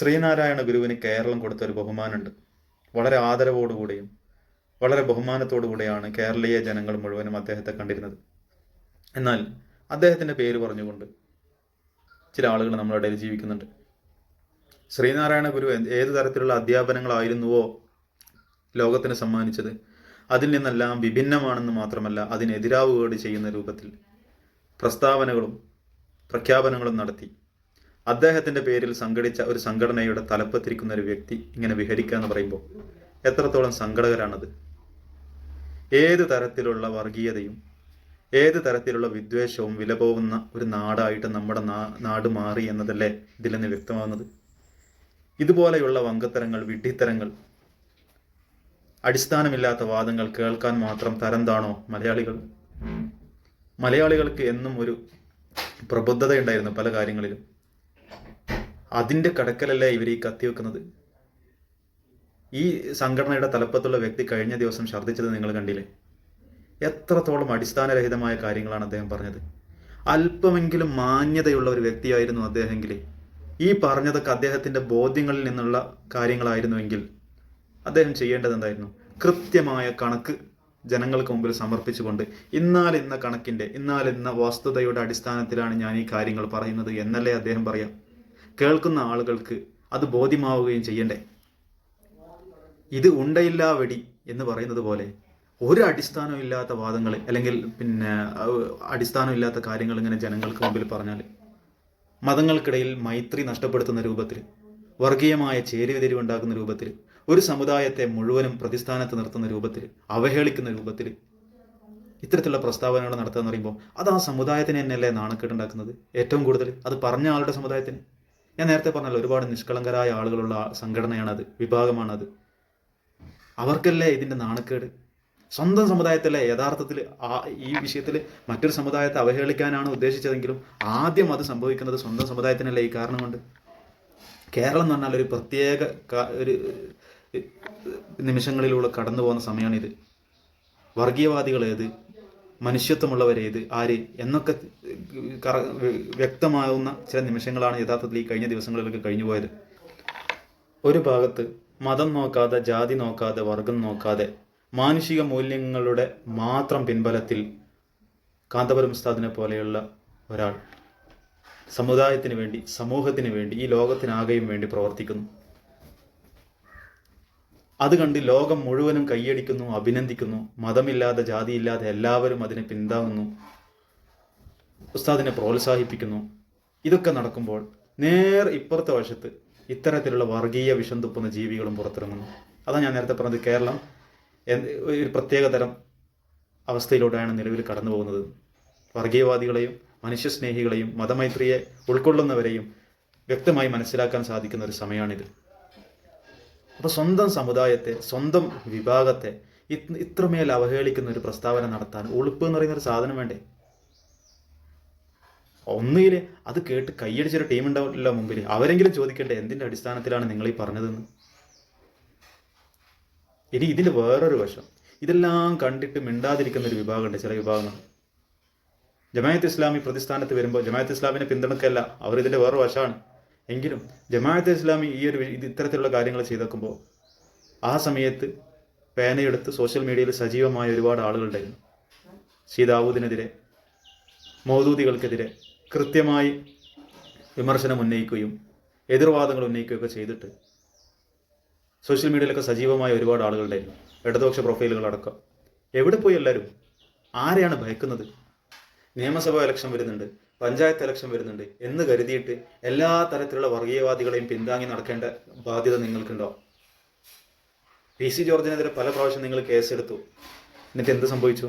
ശ്രീനാരായണ ഗുരുവിന് കേരളം കൊടുത്ത ഒരു ബഹുമാനമുണ്ട്. വളരെ ആദരവോടുകൂടിയും വളരെ ബഹുമാനത്തോടുകൂടിയാണ് കേരളീയ ജനങ്ങൾ മുഴുവനും അദ്ദേഹത്തെ കണ്ടിരുന്നത്. എന്നാൽ അദ്ദേഹത്തിന്റെ പേര് പറഞ്ഞുകൊണ്ട് ചില ആളുകൾ നമ്മുടെ ഇടയിൽ ജീവിക്കുന്നുണ്ട്. ശ്രീനാരായണ ഗുരു ഏത് തരത്തിലുള്ള അധ്യാപനങ്ങളായിരുന്നുവോ ലോകത്തിന് സമ്മാനിച്ചത് അതിൽ നിന്നെല്ലാം വിഭിന്നമാണെന്ന് മാത്രമല്ല അതിനെതിരാവുകയോട് ചെയ്യുന്ന രൂപത്തിൽ പ്രസ്താവനകളും പ്രഖ്യാപനങ്ങളും നടത്തി. അദ്ദേഹത്തിന്റെ പേരിൽ സംഘടിച്ച ഒരു സംഘടനയുടെ തലപ്പത്തിരിക്കുന്ന ഒരു വ്യക്തി ഇങ്ങനെ വിഹരിക്കുക എന്ന് പറയുമ്പോൾ എത്രത്തോളം സങ്കടകരാണത് ഏത് തരത്തിലുള്ള വർഗീയതയും ഏത് തരത്തിലുള്ള വിദ്വേഷവും വിലപോകുന്ന ഒരു നാടായിട്ട് നമ്മുടെ നാട് മാറി എന്നതല്ലേ ഇതിൽ നിന്ന് വ്യക്തമാകുന്നത്? ഇതുപോലെയുള്ള വങ്കത്തരങ്ങൾ വിഡ്ഢിത്തരങ്ങൾ അടിസ്ഥാനമില്ലാത്ത വാദങ്ങൾ കേൾക്കാൻ മാത്രം തരംതാണോ മലയാളികൾ? മലയാളികൾക്ക് എന്നും ഒരു പ്രബുദ്ധതയുണ്ടായിരുന്നു പല കാര്യങ്ങളിലും. അതിന്റെ കടക്കലല്ലേ ഇവർ ഈ കത്തി വെക്കുന്നത്? ഈ സംഘടനയുടെ തലപ്പത്തുള്ള വ്യക്തി കഴിഞ്ഞ ദിവസം ഛർദ്ദിച്ചത് നിങ്ങൾ കണ്ടില്ലേ? എത്രത്തോളം അടിസ്ഥാനരഹിതമായ കാര്യങ്ങളാണ് അദ്ദേഹം പറഞ്ഞത്. അല്പമെങ്കിലും മാന്യതയുള്ള ഒരു വ്യക്തിയായിരുന്നു അദ്ദേഹമെങ്കിൽ ഈ പറഞ്ഞതൊക്കെ അദ്ദേഹത്തിന്റെ ബോധ്യങ്ങളിൽ നിന്നുള്ള കാര്യങ്ങളായിരുന്നുവെങ്കിൽ അദ്ദേഹം ചെയ്യേണ്ടത് എന്തായിരുന്നു? കൃത്യമായ കണക്ക് ജനങ്ങൾക്ക് മുമ്പിൽ സമർപ്പിച്ചുകൊണ്ട് ഇന്നാലിന്ന കണക്കിന്റെ ഇന്നാലിന്ന വസ്തുതയുടെ അടിസ്ഥാനത്തിലാണ് ഞാൻ ഈ കാര്യങ്ങൾ പറയുന്നത് എന്നല്ലേ അദ്ദേഹം പറയാം? കേൾക്കുന്ന ആളുകൾക്ക് അത് ബോധ്യമാവുകയും ചെയ്യണ്ടേ? ഇത് ഉണ്ടയില്ല വെടി എന്ന് പറയുന്നത് പോലെ ഒരു അടിസ്ഥാനവും ഇല്ലാത്ത വാദങ്ങൾ അല്ലെങ്കിൽ പിന്നെ അടിസ്ഥാനമില്ലാത്ത കാര്യങ്ങൾ ഇങ്ങനെ ജനങ്ങൾക്ക് മുമ്പിൽ പറഞ്ഞാൽ മതങ്ങൾക്കിടയിൽ മൈത്രി നഷ്ടപ്പെടുത്തുന്ന രൂപത്തിൽ വർഗീയമായ ചേരുവതിരിവ് ഉണ്ടാക്കുന്ന രൂപത്തിൽ ഒരു സമുദായത്തെ മുഴുവനും പ്രതിസ്ഥാനത്ത് നിർത്തുന്ന രൂപത്തിൽ അവഹേളിക്കുന്ന രൂപത്തിൽ ഇത്തരത്തിലുള്ള പ്രസ്താവനകൾ നടത്തുക എന്ന് പറയുമ്പോൾ അത് ആ സമുദായത്തിന് തന്നെയല്ലേ നാണക്കേടുണ്ടാക്കുന്നത് ഏറ്റവും കൂടുതൽ അത് പറഞ്ഞ ആളുടെ സമുദായത്തിന്? ഞാൻ നേരത്തെ പറഞ്ഞല്ലോ ഒരുപാട് നിഷ്കളങ്കരായ ആളുകളുള്ള സംഘടനയാണത് വിഭാഗമാണത്. അവർക്കല്ലേ ഇതിന്റെ നാണക്കേട്? സ്വന്തം സമുദായത്തിലെ യഥാർത്ഥത്തിൽ ഈ വിഷയത്തിൽ മറ്റൊരു സമുദായത്തെ അവഹേളിക്കാനാണ് ഉദ്ദേശിച്ചതെങ്കിലും ആദ്യം അത് സംഭവിക്കുന്നത് സ്വന്തം സമുദായത്തിനല്ലേ ഈ കാരണം കൊണ്ട്? കേരളം എന്ന് പറഞ്ഞാൽ ഒരു പ്രത്യേക ഒരു നിമിഷങ്ങളിലൂടെ കടന്നു പോകുന്ന സമയമാണിത്. വർഗീയവാദികൾ ഏത്? മനുഷ്യത്വമുള്ളവരേത് ആര് എന്നൊക്കെ കറ വ്യക്തമാവുന്ന ചില നിമിഷങ്ങളാണ് യഥാർത്ഥത്തിൽ ഈ കഴിഞ്ഞ ദിവസങ്ങളിലൊക്കെ കഴിഞ്ഞു പോയത്. ഒരു ഭാഗത്ത് മതം നോക്കാതെ ജാതി നോക്കാതെ വർഗം നോക്കാതെ മാനുഷിക മൂല്യങ്ങളുടെ മാത്രം പിൻബലത്തിൽ കാന്തപുരം ഉസ്താദിനെ പോലെയുള്ള ഒരാൾ സമുദായത്തിന് വേണ്ടി സമൂഹത്തിന് വേണ്ടി ഈ ലോകത്തിനാകെയും വേണ്ടി പ്രവർത്തിക്കുന്നു. അത് കണ്ട് ലോകം മുഴുവനും കൈയടിക്കുന്നു അഭിനന്ദിക്കുന്നു. മതമില്ലാതെ ജാതിയില്ലാതെ എല്ലാവരും അതിനെ പിന്താങ്ങുന്നു ഉസ്താദിനെ പ്രോത്സാഹിപ്പിക്കുന്നു. ഇതൊക്കെ നടക്കുമ്പോൾ നേർ ഇപ്പുറത്തെ വശത്ത് ഇത്തരത്തിലുള്ള വർഗീയ വിഷം തുപ്പുന്ന ജീവികളും പുറത്തിറങ്ങുന്നു. അതാണ് ഞാൻ നേരത്തെ പറഞ്ഞത് കേരളം ഒരു പ്രത്യേകതരം അവസ്ഥയിലൂടെയാണ് നിലവിൽ കടന്നു പോകുന്നത്. വർഗീയവാദികളെയും മനുഷ്യസ്നേഹികളെയും മതമൈത്രിയെ ഉൾക്കൊള്ളുന്നവരെയും വ്യക്തമായി മനസ്സിലാക്കാൻ സാധിക്കുന്ന ഒരു സമയമാണിത്. അപ്പോൾ സ്വന്തം സമുദായത്തെ സ്വന്തം വിഭാഗത്തെ ഇത് ഇത്രമേൽ അവഹേളിക്കുന്ന ഒരു പ്രസ്താവന നടത്താൻ ഉളുപ്പ് എന്ന് പറയുന്ന ഒരു സാധനം വേണ്ടേ? ഒന്നുകിൽ അത് കേട്ട് കൈയടിച്ചൊരു ടീം ഉണ്ടാവില്ല മുമ്പിൽ. അവരെങ്കിലും ചോദിക്കേണ്ടേ എന്തിന്റെ അടിസ്ഥാനത്തിലാണ് നിങ്ങൾ ഈ പറഞ്ഞതെന്ന്? ഇനി ഇതിൽ വേറൊരു വശം. ഇതെല്ലാം കണ്ടിട്ട് മിണ്ടാതിരിക്കുന്ന ഒരു വിഭാഗമുണ്ട് ചില വിഭാഗങ്ങൾ. ജമായത്ത് ഇസ്ലാമി പ്രതിസ്ഥാനത്ത് വരുമ്പോൾ ജമായത്ത് ഇസ്ലാമിനെ പിന്തുണക്കല്ല. അവർ ഇതിന്റെ വേറെ വശമാണ്. എങ്കിലും ജമാഅത്ത് ഇസ്ലാമി ഈ ഒരു ഇത് ഇത്തരത്തിലുള്ള കാര്യങ്ങൾ ചെയ്തേക്കുമ്പോൾ ആ സമയത്ത് പേനയെടുത്ത് സോഷ്യൽ മീഡിയയിൽ സജീവമായ ഒരുപാട് ആളുകളുണ്ടായിരുന്നു സീതാവൂദിനെതിരെ മൗദൂദികൾക്കെതിരെ കൃത്യമായി വിമർശനം ഉന്നയിക്കുകയും എതിർവാദങ്ങൾ ഉന്നയിക്കുകയൊക്കെ ചെയ്തിട്ട് സോഷ്യൽ മീഡിയയിലൊക്കെ സജീവമായ ഒരുപാട് ആളുകളുണ്ടായിരുന്നു ഇടതുപക്ഷ പ്രൊഫൈലുകളടക്കം എവിടെ പോയി എല്ലാവരും? ആരെയാണ് ഭയക്കുന്നത്? നിയമസഭാ ഇലക്ഷൻ വരുന്നുണ്ട്. പഞ്ചായത്ത് ഇലക്ഷൻ വരുന്നുണ്ട് എന്ന് കരുതിയിട്ട് എല്ലാ തരത്തിലുള്ള വർഗീയവാദികളെയും പിന്താങ്ങി നടക്കേണ്ട ബാധ്യത നിങ്ങൾക്കുണ്ടോ പി സി ജോർജിനെതിരെ പല പ്രാവശ്യം നിങ്ങൾ കേസെടുത്തു. എന്നിട്ട് എന്ത് സംഭവിച്ചു?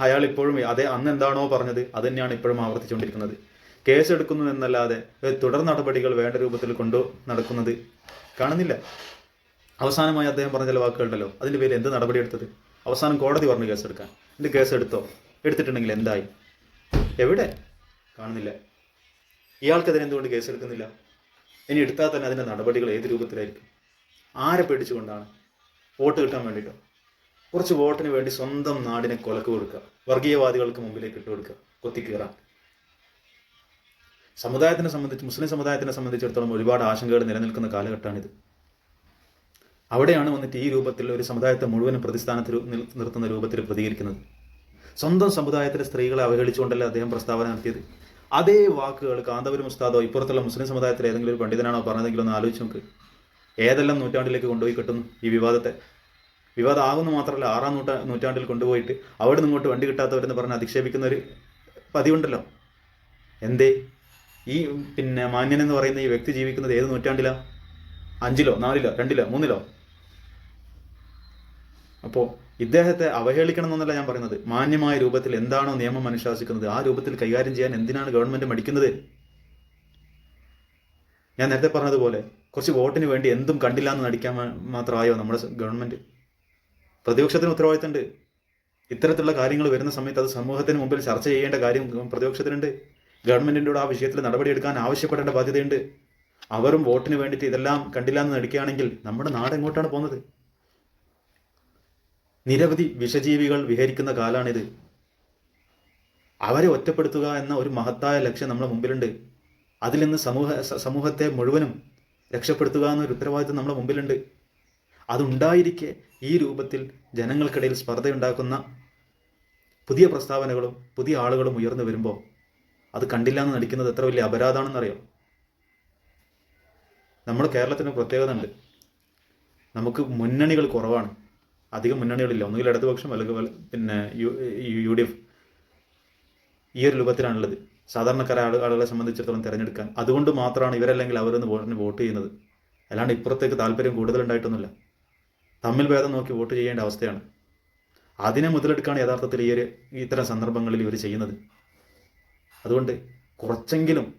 അയാൾ ഇപ്പോഴും അതേ അന്ന് എന്താണോ പറഞ്ഞത് അത് തന്നെയാണ് ഇപ്പോഴും ആവർത്തിച്ചുകൊണ്ടിരിക്കുന്നത്. കേസെടുക്കുന്നു എന്നല്ലാതെ തുടർ നടപടികൾ വേണ്ട രൂപത്തിൽ കൊണ്ടു നടക്കുന്നത് കാണുന്നില്ല. അവസാനമായി അദ്ദേഹം പറഞ്ഞ ചില വാക്കുകളുണ്ടല്ലോ അതിന്റെ പേര് എന്ത് നടപടി എടുത്തത്? അവസാനം കോടതി പറഞ്ഞു കേസെടുക്കാൻ. എന്റെ കേസെടുത്തോ? എടുത്തിട്ടുണ്ടെങ്കിൽ എന്തായി? എവിടെ? കാണുന്നില്ല. ഇയാൾക്കെതിരെ എന്തുകൊണ്ട് കേസെടുക്കുന്നില്ല ഇനി എടുത്താൽ തന്നെ അതിന്റെ നടപടികൾ ഏത് രൂപത്തിലായിരിക്കും? ആരെ പേടിച്ചുകൊണ്ടാണ് വോട്ട് കിട്ടാൻ വേണ്ടിയിട്ടോ? കുറച്ച് വോട്ടിന് വേണ്ടി സ്വന്തം നാടിനെ കൊലക്ക് കൊടുക്കുക. വർഗീയവാദികൾക്ക് മുമ്പിലേക്ക് ഇട്ട് കൊടുക്കുക. കൊത്തിക്കീറാൻ. സമുദായത്തിനെ സംബന്ധിച്ച് മുസ്ലിം സമുദായത്തിനെ സംബന്ധിച്ചിടത്തോളം ഒരുപാട് ആശങ്കകൾ നിലനിൽക്കുന്ന കാലഘട്ടമാണിത്. അവിടെയാണ് വന്നിട്ട് ഈ രൂപത്തിൽ ഒരു സമുദായത്തെ മുഴുവനും പ്രതിസ്ഥാനത്ത് നിർത്തുന്ന രൂപത്തിൽ പ്രതികരിക്കുന്നത്. സ്വന്തം സമുദായത്തിലെ സ്ത്രീകളെ അവഹേളിച്ചുകൊണ്ടല്ല അദ്ദേഹം പ്രസ്താവന നടത്തിയത്? അതേ വാക്കുകൾ കാന്തപുരം ഉസ്താദോ ഇപ്പുറത്തുള്ള മുസ്ലിം സമുദായത്തിൽ ഏതെങ്കിലും ഒരു പണ്ഡിതനാണോ പറഞ്ഞതെങ്കിലും ഒന്ന് ആലോചിച്ച് നോക്ക്. ഏതെല്ലാം നൂറ്റാണ്ടിലേക്ക് കൊണ്ടുപോയി കിട്ടുന്നു ഈ വിവാദത്തെ? വിവാദം ആകുന്നു മാത്രമല്ല ആറാം നൂറ്റാ നൂറ്റാണ്ടിൽ കൊണ്ടുപോയിട്ട് അവിടെ നിന്ന് ഇങ്ങോട്ട് വണ്ടി കിട്ടാത്തവരെന്ന് പറഞ്ഞ് അധിക്ഷേപിക്കുന്ന ഒരു പതിവുണ്ടല്ലോ. എന്തേ? ഈ പിന്നെ മാന്യൻ എന്ന് പറയുന്ന ഈ വ്യക്തി ജീവിക്കുന്നത് ഏത് നൂറ്റാണ്ടിലാ? അഞ്ചിലോ നാലിലോ രണ്ടിലോ മൂന്നിലോ? അപ്പോൾ ഇദ്ദേഹത്തെ അവഹേളിക്കണം എന്നല്ല ഞാൻ പറയുന്നത്. മാന്യമായ രൂപത്തിൽ എന്താണോ നിയമം അനുശാസിക്കുന്നത്? ആ രൂപത്തിൽ കൈകാര്യം ചെയ്യാൻ എന്തിനാണ് ഗവൺമെന്റ് മടിക്കുന്നത്? ഞാൻ നേരത്തെ പറഞ്ഞതുപോലെ കുറച്ച് വോട്ടിന് വേണ്ടി എന്തും കണ്ടില്ല എന്ന് നടിക്കാൻ മാത്രമായോ നമ്മുടെ ഗവൺമെന്റ് പ്രതിപക്ഷത്തിന് ഉത്തരവാദിത്തമുണ്ട്. ഇത്തരത്തിലുള്ള കാര്യങ്ങൾ വരുന്ന സമയത്ത് അത് സമൂഹത്തിന് മുമ്പിൽ ചർച്ച ചെയ്യേണ്ട കാര്യം പ്രതിപക്ഷത്തിനുണ്ട്. ഗവൺമെന്റിനോട് ആ വിഷയത്തിൽ നടപടിയെടുക്കാൻ ആവശ്യപ്പെടേണ്ട ബാധ്യതയുണ്ട്. അവരും വോട്ടിന് വേണ്ടിയിട്ട് ഇതെല്ലാം കണ്ടില്ല എന്ന് നടിക്കുകയാണെങ്കിൽ നമ്മുടെ നാട് എങ്ങോട്ടാണ് പോകുന്നത്? നിരവധി വിഷജീവികൾ വിഹരിക്കുന്ന കാലാണിത്. അവരെ ഒറ്റപ്പെടുത്തുക എന്ന ഒരു മഹത്തായ ലക്ഷ്യം നമ്മുടെ മുമ്പിലുണ്ട്. അതിൽ നിന്ന് സമൂഹ സമൂഹത്തെ മുഴുവനും രക്ഷപ്പെടുത്തുക എന്നൊരു ഉത്തരവാദിത്വം നമ്മുടെ മുമ്പിലുണ്ട്. അതുണ്ടായിരിക്കെ ഈ രൂപത്തിൽ ജനങ്ങൾക്കിടയിൽ സ്പർദ്ധയുണ്ടാക്കുന്ന പുതിയ പ്രസ്താവനകളും പുതിയ ആളുകളും ഉയർന്നു വരുമ്പോൾ അത് കണ്ടില്ല എന്ന് നടിക്കുന്നത് എത്ര വലിയ അപരാധമാണെന്നറിയോ? നമ്മുടെ കേരളത്തിന് പ്രത്യേകത ഉണ്ട് നമുക്ക് മുന്നണികൾ കുറവാണ്. അധികം മുന്നണികളില്ല. ഒന്നുകിൽ ഇടതുപക്ഷം അല്ലെങ്കിൽ പിന്നെ യു ഡി എഫ് ഈ ഒരു രൂപത്തിലാണുള്ളത്. സാധാരണക്കാരെ ആളു ആളുകളെ സംബന്ധിച്ചിടത്തോളം തിരഞ്ഞെടുക്കാൻ. അതുകൊണ്ട് മാത്രമാണ് ഇവരല്ലെങ്കിൽ അവരൊന്ന് വോട്ടിന് വോട്ട് ചെയ്യുന്നത്. അല്ലാണ്ട് ഇപ്പുറത്തേക്ക് താല്പര്യം കൂടുതലുണ്ടായിട്ടൊന്നുമില്ല. തമ്മിൽ ഭേദം നോക്കി വോട്ട് ചെയ്യേണ്ട അവസ്ഥയാണ്. അതിനെ മുതലെടുക്കാണ് യഥാർത്ഥത്തിൽ ഈ ഒരു ഇത്തരം സന്ദർഭങ്ങളിൽ ഇവർ ചെയ്യുന്നത്. അതുകൊണ്ട് കുറച്ചെങ്കിലും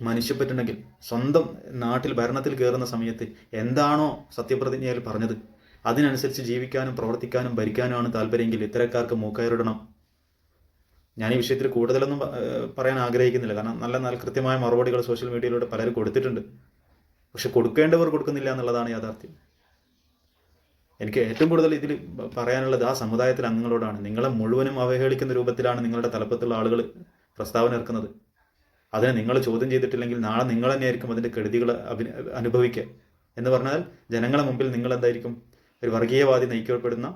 മനുഷ്യപ്പറ്റുണ്ടെങ്കിൽ സ്വന്തം നാട്ടിൽ ഭരണത്തിൽ കയറുന്ന സമയത്ത് എന്താണോ സത്യപ്രതിജ്ഞയിൽ പറഞ്ഞത് അതിനനുസരിച്ച് ജീവിക്കാനും പ്രവർത്തിക്കാനും ഭരിക്കാനുമാണ് താല്പര്യമെങ്കിൽ ഇത്തരക്കാർക്ക് മൂക്കയറിടണം. ഞാൻ ഈ വിഷയത്തിൽ കൂടുതലൊന്നും പറയാൻ ആഗ്രഹിക്കുന്നില്ല. കാരണം നല്ല നല്ല കൃത്യമായ മറുപടികൾ സോഷ്യൽ മീഡിയയിലൂടെ പലരും കൊടുത്തിട്ടുണ്ട്. പക്ഷെ കൊടുക്കേണ്ടവർ കൊടുക്കുന്നില്ല എന്നുള്ളതാണ് യാഥാർത്ഥ്യം. എനിക്ക് ഏറ്റവും കൂടുതൽ ഇതിൽ പറയാനുള്ളത് ആ സമുദായത്തിലെ അംഗങ്ങളോടാണ്. നിങ്ങളെ മുഴുവനും അവഹേളിക്കുന്ന രൂപത്തിലാണ് നിങ്ങളുടെ തലപ്പത്തുള്ള ആളുകൾ പ്രസ്താവന ഇറക്കുന്നത്. അതിനെ നിങ്ങൾ ചോദ്യം ചെയ്തിട്ടില്ലെങ്കിൽ നാളെ നിങ്ങൾ തന്നെയായിരിക്കും അതിന്റെ കെടുതികൾ അനുഭവിക്കുക. എന്ന് പറഞ്ഞാൽ ജനങ്ങളെ മുമ്പിൽ നിങ്ങൾ എന്തായിരിക്കും ഒരു വർഗീയവാദി നയിക്കപ്പെടുന്ന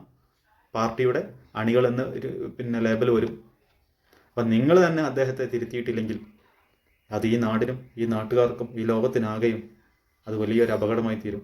പാർട്ടിയുടെ അണികൾ എന്ന് ഒരു പിന്നെ ലേബൽ വരും. അപ്പം നിങ്ങൾ തന്നെ അദ്ദേഹത്തെ തിരുത്തിയിട്ടില്ലെങ്കിൽ അത് ഈ നാടിനും ഈ നാട്ടുകാർക്കും ഈ ലോകത്തിനാകെയും അത് വലിയൊരു അപകടമായി തീരും.